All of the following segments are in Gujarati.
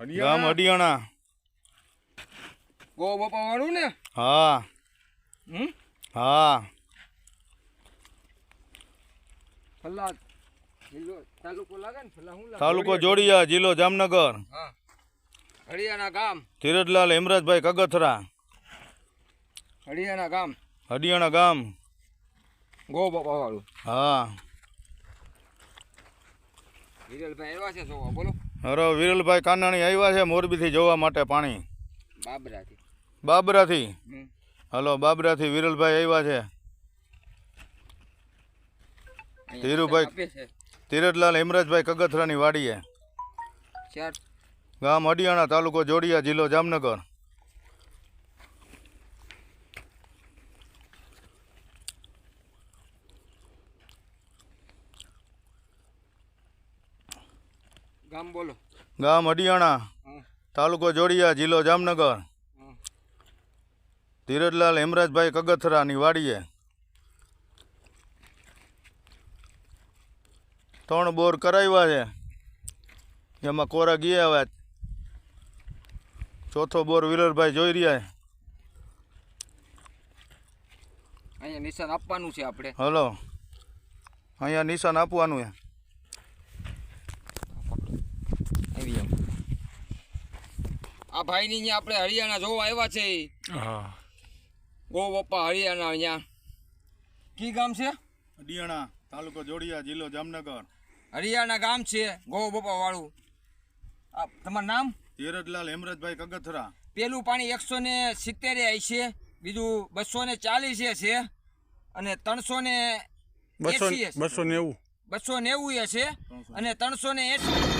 ગામ અડિયાણા ગો બાપા વાળું ને? હા. હમ? હા. ફલ્લા જિલ્લો તાલુકો લાગે ને ફલ્લા હું લાગે? તાલુકો જોડિયા જિલ્લો જામનગર. હા. હળિયાના ગામ. ધીરજલાલ હેમરાજભાઈ કગથરા. હળિયાના ગામ. અડિયાણા ગામ. ગો બાપા વાળું હા. ધીરજભાઈ આવ્યા છે જોવા બોલો. હરો વિરલભાઈ કાનાણી આવ્યા છે મોરબીથી જોવા માટે પાણી. બાબરાથી. બાબરાથી? હલો બાબરાથી વિરલભાઈ આવ્યા છે. ધીરુભાઈ. ધીરજલાલ હેમરાજભાઈ કગથરાની વાડીએ. ગામ અડિયાણા તાલુકો જોડિયા જિલ્લો જામનગર. ગામ બોલો. ગામ અડિયાણા તાલુકો જોડિયા જિલ્લો જામનગર. ધીરજલાલ હેમરાજભાઈ કગથરાની વાડીએ. ત્રણ બોર કરાવ્યા છે. એમાં કોરા ગયા હવે ચોથો બોર વિરલભાઈ જોઈ રહ્યા છે. અહીંયા નિશાન આપવાનું છે આપણે. હલો. અહીંયા નિશાન આપવાનું છે. આવી એમ. આ ભાઈની અહીંયા આપણે હરિયાણા જોવા આવ્યા છે. હા. ગો બાપા હરિયાણા અહીંયા. કી ગામ છે? હરિયાણા તાલુકો જોડિયા જિલ્લો જામનગર. હરિયાણા ગામ છે ગો બાપા વાળું. આ તમારું નામ? ધીરજલાલ હેમરજભાઈ કગથરા. પેલું પાણી એકસો ને સિત્તેર છે બીજું બસો ને ચાલીસ છે અને ત્રણસો ને બસો બસો નેવું. બસો નેવું એ છે અને ત્રણસો ને એસી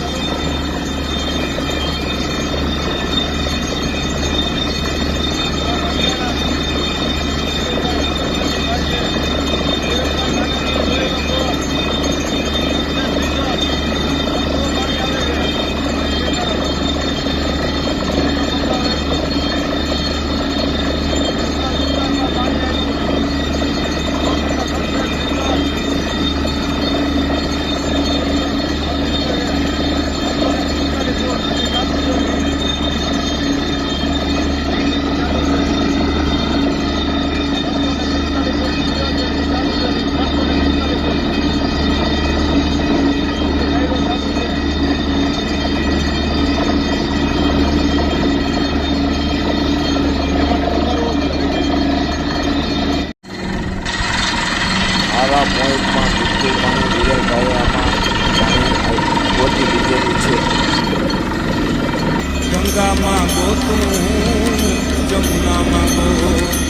લીધેલું છે. ગંગામાં ગોતું જમુનામાં ગોતું